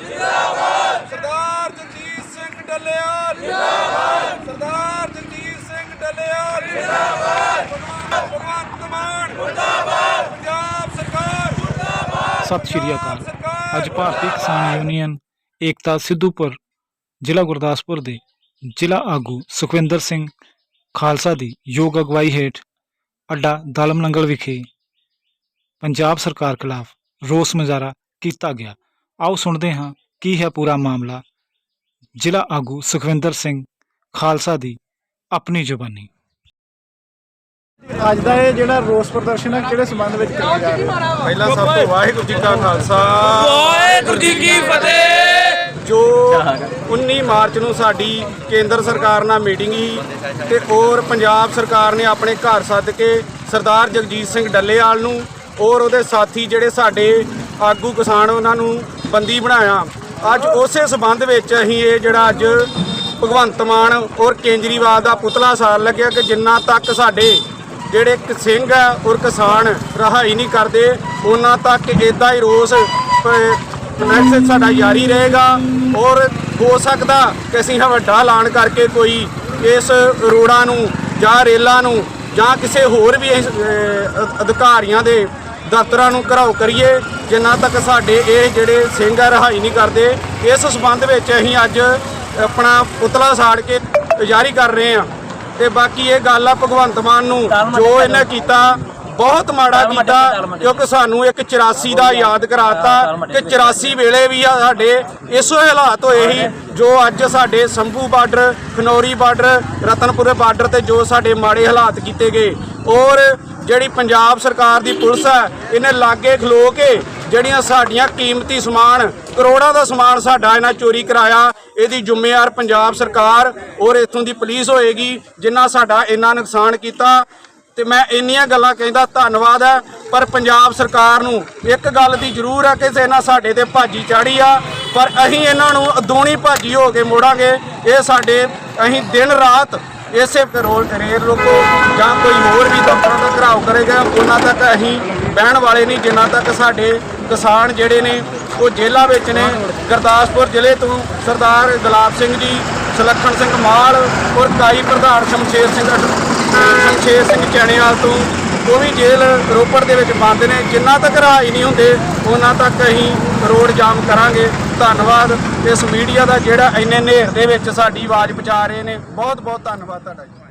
ਜਿੰਦਾਬਾਦ ਸਰਦਾਰ ਜਗਜੀਤ ਸਿੰਘ ਡੱਲੇਵਾਲ ਜਿੰਦਾਬਾਦ ਸਰਦਾਰ ਜਗਜੀਤ ਸਿੰਘ ਡੱਲੇਵਾਲ ਜਿੰਦਾਬਾਦ ਭਗਵੰਤ ਮਾਨ ਮੁਰਦਾਬਾਦ ਪੰਜਾਬ ਸਰਕਾਰ ਮੁਰਦਾਬਾਦ ਸਤਿ ਸ਼੍ਰੀ ਅਕਾਲ ਅੱਜ ਭਾਰਤੀ ਕਿਸਾਨ ਯੂਨੀਅਨ ਏਕਤਾ ਸਿੱਧੂਪੁਰ ਜ਼ਿਲ੍ਹਾ ਗੁਰਦਾਸਪੁਰ ਦੇ ਜ਼ਿਲ੍ਹਾ ਆਗੂ ਸੁਖਵਿੰਦਰ ਸਿੰਘ ਖਾਲਸਾ ਦੀ ਯੋਗ ਅਗਵਾਈ ਹੇਠ ਅੱਡਾ ਦਲਮ ਨੰਗਲ ਵਿਖੇ ਪੰਜਾਬ ਸਰਕਾਰ ਖਿਲਾਫ ਰੋਸ ਮੁਜ਼ਾਹਰਾ ਕੀਤਾ ਗਿਆ ਆਓ ਸੁਣਦੇ ਹਾਂ ਕੀ ਹੈ ਪੂਰਾ ਮਾਮਲਾ। ਜ਼ਿਲ੍ਹਾ ਆਗੂ ਸੁਖਵਿੰਦਰ ਸਿੰਘ ਖਾਲਸਾ ਦੀ ਆਪਣੀ ਜ਼ੁਬਾਨੀ। ਅੱਜ ਦਾ ਇਹ ਜਿਹੜਾ ਰੋਸ ਪ੍ਰਦਰਸ਼ਨ ਹੈ ਕਿਹੜੇ ਸੰਬੰਧ ਵਿੱਚ ਕੀਤਾ ਜਾ ਰਿਹਾ ਹੈ? ਪਹਿਲਾਂ ਸਭ ਤੋਂ ਵਾਹਿਗੁਰੂ ਜੀ ਕਾ ਖਾਲਸਾ। ਵਾਹਿਗੁਰੂ ਜੀ ਕੀ ਫਤਿਹ। ਜੋ 19 ਮਾਰਚ ਨੂੰ ਸਾਡੀ ਕੇਂਦਰ ਸਰਕਾਰ ਨਾਲ ਮੀਟਿੰਗ ਸੀ ਤੇ ਔਰ ਪੰਜਾਬ ਸਰਕਾਰ ਨੇ ਆਪਣੇ ਘਰ ਸੱਦ ਕੇ ਸਰਦਾਰ ਜਗਜੀਤ ਸਿੰਘ ਡੱਲੇਵਾਲ ਨੂੰ ਔਰ ਉਹਦੇ ਸਾਥੀ ਜਿਹੜੇ ਸਾਡੇ ਆਗੂ ਕਿਸਾਨ ਉਹਨਾਂ ਨੂੰ ਬੰਦੀ ਬਣਾਇਆ। ਅੱਜ ਉਸੇ ਸਬੰਧ ਵਿੱਚ ਅਸੀਂ ਇਹ ਜਿਹੜਾ ਅੱਜ ਭਗਵੰਤ ਮਾਨ ਔਰ ਕੇਜਰੀਵਾਲ ਦਾ ਪੁਤਲਾ ਸਾੜ ਲੱਗਿਆ ਕਿ ਜਿੰਨਾ ਤੱਕ ਸਾਡੇ ਜਿਹੜੇ ਸਿੰਘ ਆ ਔਰ ਕਿਸਾਨ ਰਹਾਈ ਨਹੀਂ ਕਰਦੇ ਉਹਨਾਂ ਤੱਕ ਇਦਾਂ ਹੀ ਰੋਸ ਕਨੈਕਸ਼ਨ ਸਾਡਾ ਜਾਰੀ ਰਹੇਗਾ ਔਰ ਹੋ ਸਕਦਾ ਕਿ ਅਸੀਂ ਇਹ ਵੱਡਾ ਐਲਾਨ ਕਰਕੇ ਕੋਈ ਇਸ ਰੋਡਾਂ ਨੂੰ ਜਾਂ ਰੇਲਾਂ ਨੂੰ ਜਾਂ ਕਿਸੇ ਹੋਰ ਵੀ ਅਧਿਕਾਰੀਆਂ ਦੇ ਦਫ਼ਤਰਾਂ ਨੂੰ ਘਰਾਓ ਕਰੀਏ। ਜਿੰਨਾ ਤੱਕ ਸਾਡੇ ਇਹ ਜਿਹੜੇ ਸਿੰਘ ਆ ਰਹਾਈ ਨਹੀਂ ਕਰਦੇ ਇਸ ਸਬੰਧ ਵਿੱਚ ਅਸੀਂ ਅੱਜ ਆਪਣਾ ਪੁਤਲਾ ਸਾੜ ਕੇ ਜਾਰੀ ਕਰ ਰਹੇ ਹਾਂ। ਤੇ ਬਾਕੀ ਇਹ ਗੱਲ ਆ ਭਗਵੰਤ ਮਾਨ ਨੂੰ ਜੋ ਇਹਨੇ ਕੀਤਾ ਬਹੁਤ ਮਾੜਾ ਕੀਤਾ ਕਿਉਂਕਿ ਸਾਨੂੰ ਇੱਕ 84 ਦਾ ਯਾਦ ਕਰਾਤਾ ਕਿ 84 ਵੇਲੇ ਵੀ ਆ ਸਾਡੇ ਇਸੋ ਹਾਲਾਤ ਹੋਏ ਸੀ ਜੋ ਅੱਜ ਸਾਡੇ ਸੰਭੂ ਬਾਰਡਰ ਖਨੌਰੀ ਬਾਰਡਰ ਰਤਨਪੁਰੇ ਬਾਰਡਰ ਤੇ ਜੋ ਸਾਡੇ ਮਾੜੇ ਹਾਲਾਤ ਕੀਤੇ ਗਏ ਔਰ ਜਿਹੜੀ ਪੰਜਾਬ ਸਰਕਾਰ ਦੀ ਪੁਲਿਸ ਹੈ ਇਹਨੇ ਲਾਗੇ ਖਲੋ ਕੇ ਜਿਹੜੀਆਂ ਸਾਡੀਆਂ ਕੀਮਤੀ ਸਮਾਨ, ਕਰੋੜਾਂ ਦਾ ਸਮਾਨ ਸਾਡਾ ਇਹਨਾਂ ਚੋਰੀ ਕਰਾਇਆ, ਇਹਦੀ ਜ਼ਿੰਮੇਵਾਰ ਪੰਜਾਬ ਸਰਕਾਰ ਔਰ ਇੱਥੋਂ ਦੀ ਪੁਲਿਸ ਹੋਏਗੀ ਜਿਨ੍ਹਾਂ ਸਾਡਾ ਇੰਨਾ ਨੁਕਸਾਨ ਕੀਤਾ। ਤੇ ਮੈਂ ਇੰਨੀਆਂ ਗੱਲਾਂ ਕਹਿੰਦਾ, ਧੰਨਵਾਦ ਹੈ, ਪਰ ਪੰਜਾਬ ਸਰਕਾਰ ਨੂੰ ਇੱਕ ਗੱਲ ਦੀ ਜ਼ਰੂਰ ਹੈ ਕਿ ਇਹਨਾਂ ਸਾਡੇ ਤੇ ਭਾਜੀ ਚਾੜੀ ਆ, ਪਰ ਅਸੀਂ ਇਹਨਾਂ ਨੂੰ ਅਦੋਣੀ ਭਾਜੀ ਹੋ ਕੇ ਮੋੜਾਂਗੇ। ਇਹ ਸਾਡੇ, ਅਸੀਂ ਦਿਨ ਰਾਤ ਇਸੇ ਪੈਰੋਲ ਰੇਲ ਰੋਕੋ, ਜਾਂ ਕੋਈ ਹੋਰ ਵੀ ਦਫ਼ਤਰਾਂ ਦਾ ਘਰਾਓ ਕਰੇਗਾ, ਉਹਨਾਂ ਤੱਕ ਅਸੀਂ ਬਹਿਣ ਵਾਲੇ ਨਹੀਂ, ਜਿੰਨਾ ਤੱਕ ਸਾਡੇ ਕਿਸਾਨ ਜਿਹੜੇ ਨੇ, ਉਹ ਜੇਲ੍ਹਾਂ ਵਿੱਚ ਨੇ। ਗੁਰਦਾਸਪੁਰ ਜ਼ਿਲ੍ਹੇ ਤੋਂ ਸਰਦਾਰ ਗੁਲਾਬ ਸਿੰਘ ਜੀ, ਸੁਲੱਖਣ ਸਿੰਘ ਮਾਲ ਔਰ ਕਾਈ ਪ੍ਰਧਾਨ ਸ਼ਮਸ਼ੇਰ ਸਿੰਘ ਸ਼ਮਸ਼ੇਰ ਸਿੰਘ ਚੈਣੇਵਾਲ ਤੋਂ, ਉਹ ਵੀ ਜੇਲ੍ਹ ਰੋਪੜ ਦੇ ਵਿੱਚ ਬੰਦ ਨੇ। ਜਿੰਨਾ ਤੱਕ ਰਹਾਈ ਨਹੀਂ ਹੁੰਦੇ, ਉਹਨਾਂ ਤੱਕ ਅਸੀਂ ਰੋਡ ਜਾਮ ਕਰਾਂਗੇ। ਧੰਨਵਾਦ। ਇਸ ਮੀਡੀਆ ਦਾ ਜਿਹੜਾ ਇੰਨੇ ਨੇਰ ਦੇ ਵਿੱਚ ਸਾਡੀ ਆਵਾਜ਼ ਪਹੁੰਚਾ ਰਹੇ ਨੇ। ਬਹੁਤ ਬਹੁਤ ਧੰਨਵਾਦ ਤੁਹਾਡਾ ਜੀ।